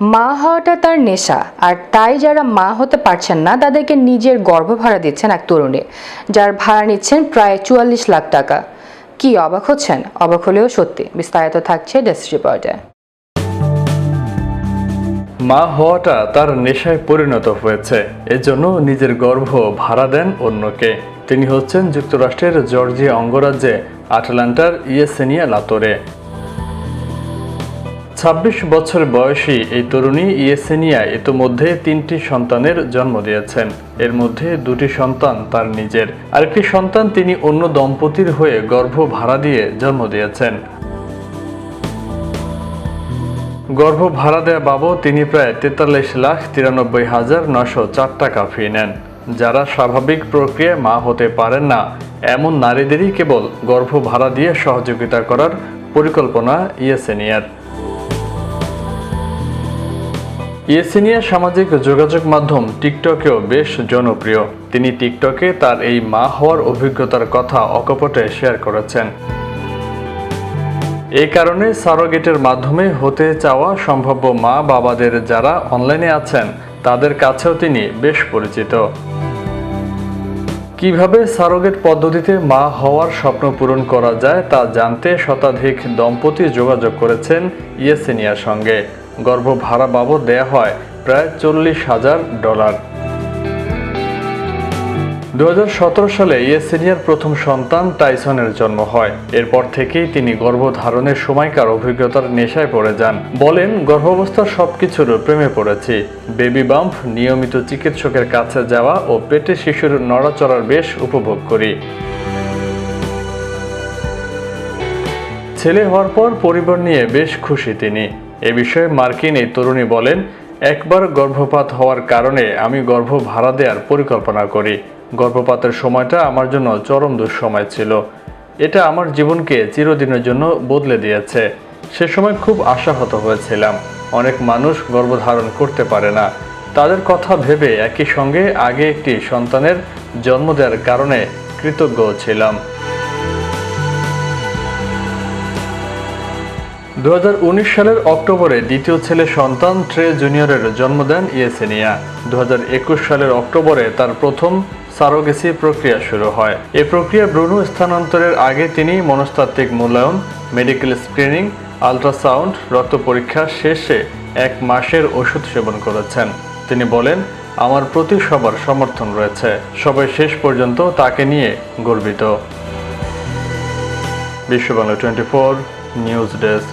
মা হওয়াটা তার নেশা, আর তাই যারা মা হতে পারছেন না, তাদেরকে নিজের গর্ভ ভাড়া দিচ্ছেন এক তরুণী, যার ভাড়া নিচ্ছেন প্রায় চুয়াল্লিশ লাখ টাকা। কি অবাক হচ্ছেন? অবাক হলেও সত্যি, বিস্তারিত থাকছে ডেস্ক রিপোর্টে মা হওয়াটা তার নেশায় পরিণত হয়েছে, এজন্য নিজের গর্ভ ভাড়া দেন অন্যকে। তিনি হচ্ছেন যুক্তরাষ্ট্রের জর্জিয়া অঙ্গরাজ্যে, আটলান্টার ইয়েসেনিয়া লাতোরে। ছাব্বিশ বছর বয়সী এই তরুণী ইয়েসেনিয়া ইতোমধ্যে তিনটি সন্তানের জন্ম দিয়েছেন। এর মধ্যে দুটি সন্তান তার নিজের। আরেকটি সন্তান তিনি অন্য দম্পতির হয়ে গর্ভ ভাড়া দিয়ে জন্ম দিয়েছেন। গর্ভ ভাড়া দেয়া বাবদ তিনি প্রায় তেতাল্লিশ লাখ তিরানব্বই হাজার নশো চার টাকা ফি নেন। যারা স্বাভাবিক প্রক্রিয়ায় মা হতে পারেন না, এমন নারীদেরই কেবল গর্ভ ভাড়া দিয়ে সহযোগিতা করার পরিকল্পনা ইয়েসেনিয়ার। ইয়েসিনিয়া সামাজিক যোগাযোগ মাধ্যম টিকটকেও বেশ জনপ্রিয়। তিনি টিকটকে তার এই মা হওয়ার অভিজ্ঞতার কথা অকপটে শেয়ার করেছেন। এই কারণে সারোগেটের মাধ্যমে হতে চাওয়া সম্ভাব্য মা বাবাদের যারা অনলাইনে আছেন, তাদের কাছেও তিনি বেশ পরিচিত। কীভাবে সারোগেট পদ্ধতিতে মা হওয়ার স্বপ্ন পূরণ করা যায় তা জানতে শতাধিক দম্পতি যোগাযোগ করেছেন ইয়েসেনিয়ার সঙ্গে। গর্ভ ভাড়া বাবদ দেয়া হয় প্রায় চল্লিশ হাজার ডলার। দু হাজার সতেরো সালে ইয়েসেনিয়ার প্রথম সন্তান টাইসনের জন্ম হয়। এরপর থেকেই তিনি গর্ভধারণের সময়কার অভিজ্ঞতার নেশায় পড়ে যান। বলেন, গর্ভাবস্থার সবকিছুর প্রেমে পড়েছি। বেবি বাম্প, নিয়মিত চিকিৎসকের কাছে যাওয়া ও পেটে শিশুর নড়াচড়ার বেশ উপভোগ করি। ছেলে হওয়ার পর পরিবার নিয়ে বেশ খুশি তিনি। এ বিষয়ে মার্কিন এই তরুণী বলেন, একবার গর্ভপাত হওয়ার কারণে আমি গর্ভ ভাড়া দেওয়ার পরিকল্পনা করি। গর্ভপাতের সময়টা আমার জন্য চরম দুঃসময় ছিল। এটা আমার জীবনকে চিরদিনের জন্য বদলে দিয়েছে। সে সময় খুব আশাহত হয়েছিলাম। অনেক মানুষ গর্ভধারণ করতে পারে না। তাদের কথা ভেবে একই সঙ্গে আগে একটি সন্তানের জন্ম দেওয়ার কারণে কৃতজ্ঞ ছিলাম। দু হাজার উনিশ সালের অক্টোবরে দ্বিতীয় ছেলে সন্তান ট্রে জুনিয়রের জন্ম দেন ইয়েসেনিয়া। দু হাজার একুশ সালের অক্টোবরে তার প্রথম সারোগেসি প্রক্রিয়া শুরু হয়। এ প্রক্রিয়া ভ্রূণ স্থানান্তরের আগে তিনি মনস্তাত্ত্বিক মূল্যায়ন, মেডিকেল স্ক্রিনিং, আলট্রাসাউন্ড, রক্ত পরীক্ষা শেষে এক মাসের ওষুধ সেবন করেছেন। তিনি বলেন, আমার প্রতি সবার সমর্থন রয়েছে। সবাই শেষ পর্যন্ত তাকে নিয়ে গর্বিত। Bishwa Bangla twenty four news desk.